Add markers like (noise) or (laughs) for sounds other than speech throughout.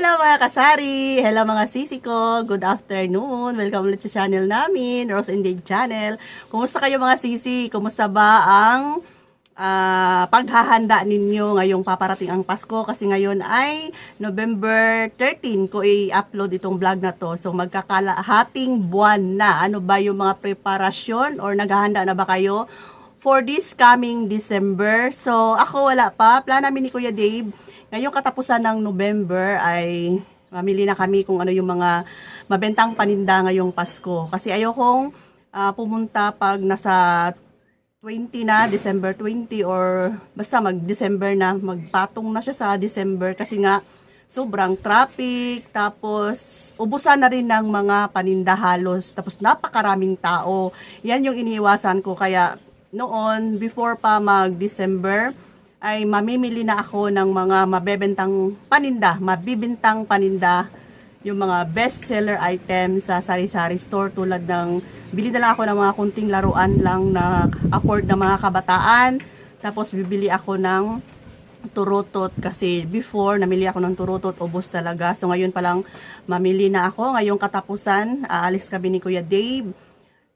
Hello mga kasari! Hello mga sisi ko! Good afternoon! Welcome ulit sa channel namin, Rose and Jade Channel. Kumusta kayo mga sisi? Kumusta ba ang ah, paghahanda ninyo ngayong paparating ang Pasko? Kasi ngayon ay November 13 ko i-upload itong vlog na to. So magkakalahating buwan na. Ano ba yung mga preparasyon or naghahanda na ba kayo for this coming December? So ako wala pa. Plan namin ni Kuya Dave Ngayong katapusan ng November ay mamili na kami kung ano yung mga mabentang paninda ngayong Pasko. Kasi ayokong ah, pumunta pag nasa 20 na, December 20 or basta mag-December na, magpatong na siya sa December kasi nga sobrang traffic, tapos ubusan na rin ng mga paninda halos, tapos napakaraming tao. Yan yung iniiwasan ko kaya noon, before pa mag-December, ay mamimili na ako ng mga mabebentang paninda, mabibintang paninda, yung mga best seller items sa sari-sari store tulad ng bili na lang ako ng mga kunting laruan lang na afford ng mga kabataan. Tapos bibili ako ng turutot kasi before namili ako ng turutot ubos talaga. So ngayon pa lang mamili na ako. Ngayong katapusan, aalis kami ni Kuya Dave.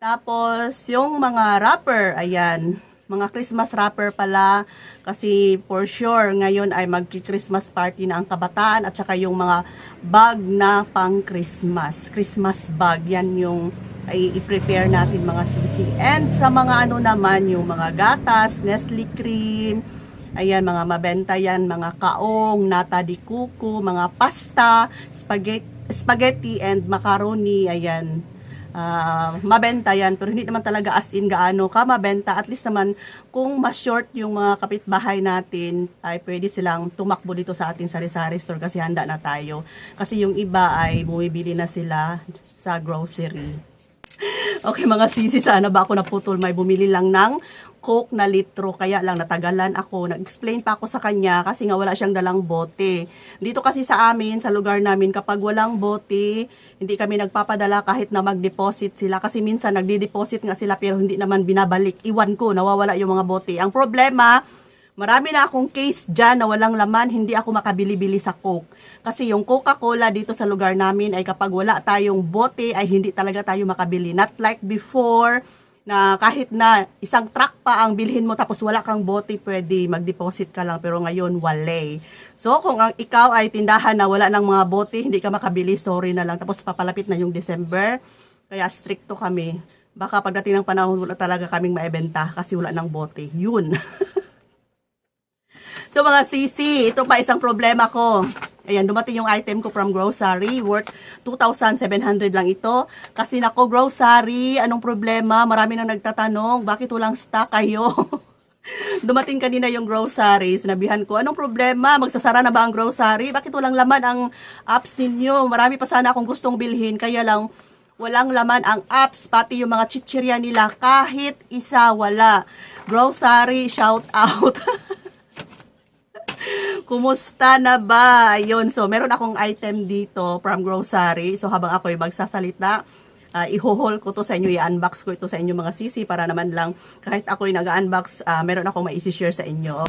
Tapos yung mga wrapper, ayan, mga Christmas wrapper pala kasi for sure ngayon ay magki-Christmas party na ang kabataan at saka yung mga bag na pang Christmas. Christmas bag, yan yung ay i-prepare natin mga sisi. And sa mga ano naman, yung mga gatas, Nestle cream, ayan, mga mabenta yan, mga kaong, nata di kuku, mga pasta, spaghetti, spaghetti and macaroni, ayan, Ah, mabenta yan pero hindi naman talaga as in gaano ka mabenta. At least naman kung mas short yung mga kapitbahay natin ay pwede silang tumakbo dito sa ating sari-sari store kasi handa na tayo. Kasi yung iba ay bumibili na sila sa grocery. (laughs) Okay mga sisi, sana ba ako naputol may bumili lang ng coke na litro kaya lang natagalan ako. Nag-explain pa ako sa kanya kasi nga wala siyang dalang bote. Dito kasi sa amin, sa lugar namin, kapag walang bote, hindi kami nagpapadala kahit na mag-deposit sila. Kasi minsan nagdi-deposit nga sila pero hindi naman binabalik. Iwan ko, nawawala yung mga bote. Ang problema, Marami na akong case dyan na walang laman, hindi ako makabili-bili sa Coke. Kasi yung Coca-Cola dito sa lugar namin ay kapag wala tayong bote ay hindi talaga tayo makabili. Not like before na kahit na isang truck pa ang bilhin mo tapos wala kang bote, pwede mag-deposit ka lang. Pero ngayon, wale. So kung ang ikaw ay tindahan na wala ng mga bote, hindi ka makabili, sorry na lang. Tapos papalapit na yung December, kaya stricto kami. Baka pagdating ng panahon, wala talaga kaming maibenta kasi wala ng bote. Yun. (laughs) So mga sisi, ito pa isang problema ko. Ayan, dumating yung item ko from grocery, worth 2,700 lang ito. Kasi nako, grocery, anong problema? Marami nang nagtatanong, bakit walang stock kayo? (laughs) dumating kanina yung grocery, sinabihan ko, anong problema? Magsasara na ba ang grocery? Bakit walang laman ang apps ninyo? Marami pa sana akong gustong bilhin, kaya lang walang laman ang apps, pati yung mga chichirya nila, kahit isa wala. Grocery, shout out. (laughs) Kumusta na ba? Ayun, so meron akong item dito from grocery. So habang ako ay magsasalita, uh, ihohol ko to sa inyo, i-unbox ko ito sa inyo mga sisi para naman lang kahit ako ay nag-unbox, uh, meron akong mai-share sa inyo.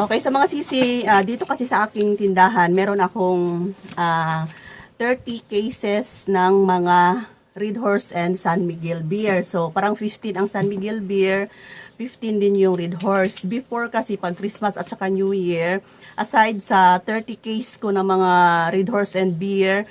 Okay, sa mga sisi, uh, dito kasi sa aking tindahan, meron akong uh, 30 cases ng mga Red Horse and San Miguel beer. So, parang 15 ang San Miguel beer, 15 din yung Red Horse. Before kasi pag Christmas at saka New Year, aside sa 30 case ko ng mga Red Horse and beer,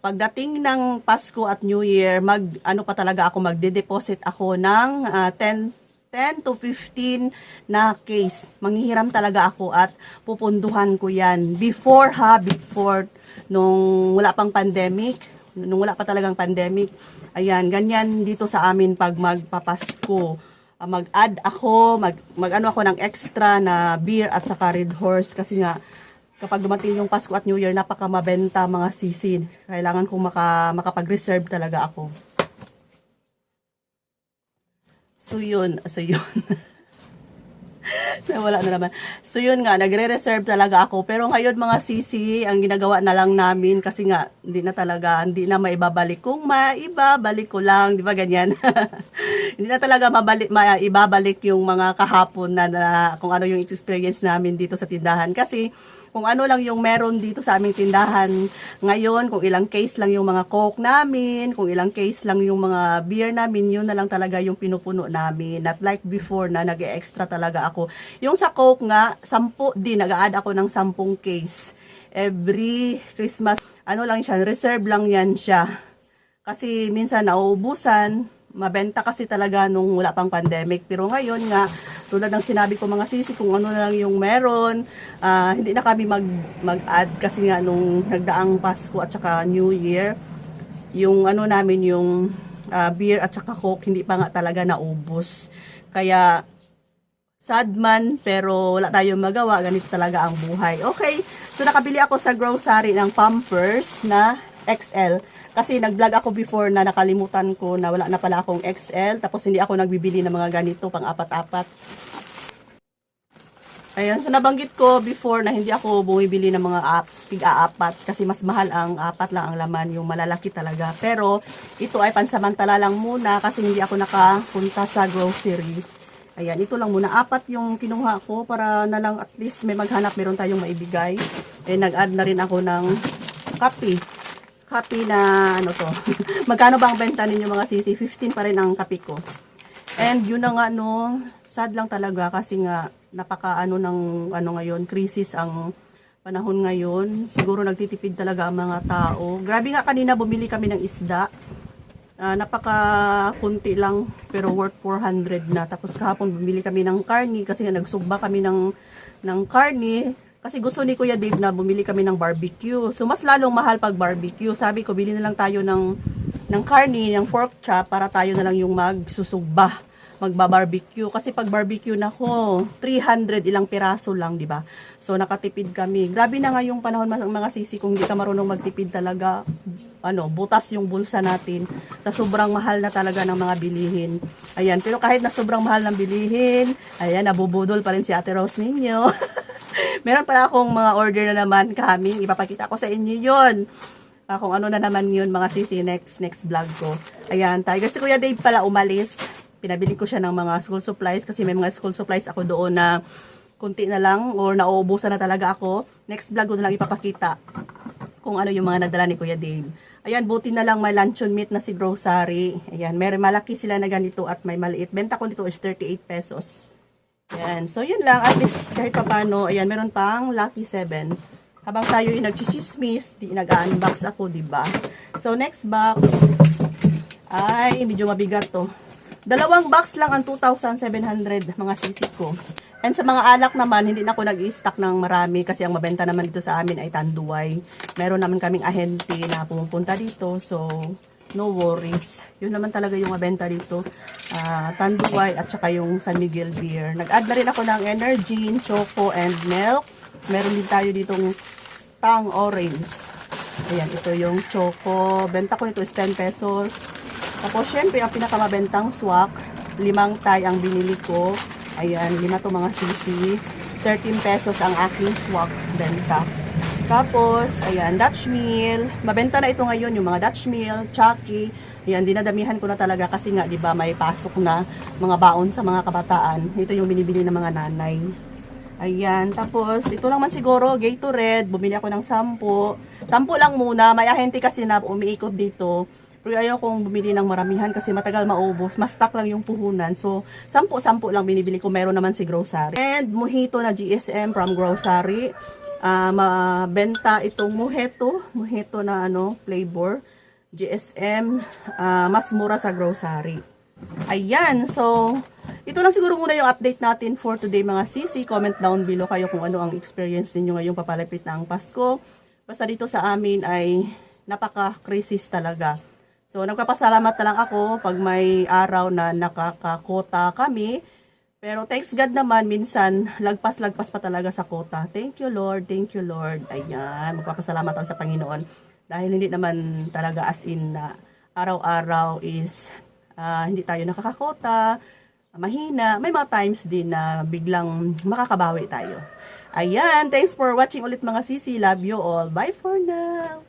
pagdating ng Pasko at New Year, mag ano pa talaga ako magde-deposit ako ng uh, 10 10 to 15 na case. Manghihiram talaga ako at pupunduhan ko yan. Before ha, before nung wala pang pandemic, nung wala pa talagang pandemic. Ayan, ganyan dito sa amin pag magpapasko. Uh, mag-add ako, mag, mag ano ako ng extra na beer at saka red horse kasi nga kapag dumating yung Pasko at New Year, napaka mabenta mga sisid. Kailangan kong maka, makapag-reserve talaga ako. So yun, so yun. (laughs) (laughs) wala na naman. So yun nga, nagre-reserve talaga ako. Pero ngayon mga sisi, ang ginagawa na lang namin kasi nga, hindi na talaga, hindi na maibabalik. Kung maibabalik ko lang, di ba ganyan? (laughs) hindi na talaga mabalik, maibabalik yung mga kahapon na, na kung ano yung experience namin dito sa tindahan. Kasi kung ano lang yung meron dito sa aming tindahan ngayon, kung ilang case lang yung mga coke namin, kung ilang case lang yung mga beer namin, yun na lang talaga yung pinupuno namin. Not like before na nag-extra talaga ako. Yung sa coke nga, sampu din, nag-add ako ng sampung case. Every Christmas, ano lang siya, reserve lang yan siya. Kasi minsan nauubusan, mabenta kasi talaga nung wala pang pandemic. Pero ngayon nga, tulad ng sinabi ko mga sisi, kung ano na lang yung meron, ah, hindi na kami mag, mag-add kasi nga nung nagdaang Pasko at saka New Year, yung ano namin, yung ah, beer at saka coke, hindi pa nga talaga naubos. Kaya, sad man, pero wala tayong magawa. Ganito talaga ang buhay. Okay, so nakabili ako sa grocery ng Pampers na XL. Kasi nag-vlog ako before na nakalimutan ko na wala na pala akong XL. Tapos hindi ako nagbibili ng mga ganito pang apat-apat. Ayan, so nabanggit ko before na hindi ako bumibili ng mga ap, tig-aapat kasi mas mahal ang apat lang ang laman, yung malalaki talaga. Pero ito ay pansamantala lang muna kasi hindi ako nakapunta sa grocery. Ayan, ito lang muna. Apat yung kinuha ko para na lang at least may maghanap, meron tayong maibigay. Eh, nag-add na rin ako ng kape. Kape na ano to. (laughs) Magkano ba ang benta ninyo mga sisi? 15 pa rin ang kape ko. And yun na nga no, sad lang talaga kasi nga napaka ano ng ano ngayon, crisis ang panahon ngayon. Siguro nagtitipid talaga ang mga tao. Grabe nga kanina bumili kami ng isda. Ah, napaka kunti lang pero worth 400 na. Tapos kahapon bumili kami ng karni kasi nagsugba kami ng ng karni kasi gusto ni Kuya Dave na bumili kami ng barbecue. So mas lalong mahal pag barbecue. Sabi ko bili na lang tayo ng ng karni, ng pork chop para tayo na lang yung magsusugba magba-barbecue. Kasi pag barbecue na ko 300 ilang piraso lang di ba? So nakatipid kami. Grabe na nga yung panahon mga sisi kung hindi ka marunong magtipid talaga ano butas yung bulsa natin. Sa sobrang mahal na talaga ng mga bilihin. Ayan pero kahit na sobrang mahal ng bilihin ayan nabubudol pa rin si Ate Rose ninyo (laughs) meron pala akong mga order na naman kaming ipapakita ko sa inyo yon Ah, kung ano na naman yun mga sisi next next vlog ko. Ayan, tayo. Si Kuya Dave pala umalis. Pinabili ko siya ng mga school supplies kasi may mga school supplies ako doon na kunti na lang or nauubusan na talaga ako. Next vlog ko na lang ipapakita kung ano yung mga nadala ni Kuya Dave. Ayan, buti na lang may luncheon meat na si grocery. Ayan, may malaki sila na ganito at may maliit. Benta ko dito is 38 pesos. Ayan, so yun lang. At least kahit pa paano, ayan, meron pang Lucky 7 habang tayo yung nagchichismis, di nag-unbox ako, ba? So, next box, ay, medyo mabigat to. Dalawang box lang ang 2,700 mga sisig ko. And sa mga alak naman, hindi na ako nag-stock ng marami kasi ang mabenta naman dito sa amin ay tanduay. Meron naman kaming ahente na pumupunta dito, so no worries. Yun naman talaga yung mabenta dito. Ah, tanduay at saka yung San Miguel beer. Nag-add na rin ako ng energy, choco, and milk. Meron din tayo ditong tang orange. Ayan, ito yung choco. Benta ko nito is 10 pesos. Tapos, syempre, ang pinakamabentang swak, limang tay ang binili ko. Ayan, lima to mga sisi. 13 pesos ang aking swak benta. Tapos, ayan, Dutch meal. Mabenta na ito ngayon, yung mga Dutch meal, Chucky. Ayan, dinadamihan ko na talaga kasi nga, di ba, may pasok na mga baon sa mga kabataan. Ito yung binibili ng mga nanay. Ayan, tapos ito lang man siguro, Gatorade, bumili ako ng 10. 10 lang muna, may ahente kasi na umiikot dito. Pero ayaw kong bumili ng maramihan kasi matagal maubos. Mas stock lang yung puhunan. So, 10-10 lang binibili ko. Meron naman si grocery. And mojito na GSM from grocery. Ah, mabenta itong mojito. Mojito na ano, flavor. GSM. ah, mas mura sa grocery. Ayan, so, ito lang siguro muna yung update natin for today mga sisi. Comment down below kayo kung ano ang experience ninyo ngayong papalapit na ang Pasko. Basta dito sa amin ay napaka-crisis talaga. So, nagpapasalamat na lang ako pag may araw na nakakakota kami. Pero thanks God naman, minsan, lagpas-lagpas pa talaga sa kota. Thank you Lord, thank you Lord. Ayan, magpapasalamat ako sa Panginoon. Dahil hindi naman talaga as in na araw-araw is ah, hindi tayo nakakakota, mahina. May mga times din na biglang makakabawi tayo. Ayan, thanks for watching ulit mga sisi. Love you all. Bye for now.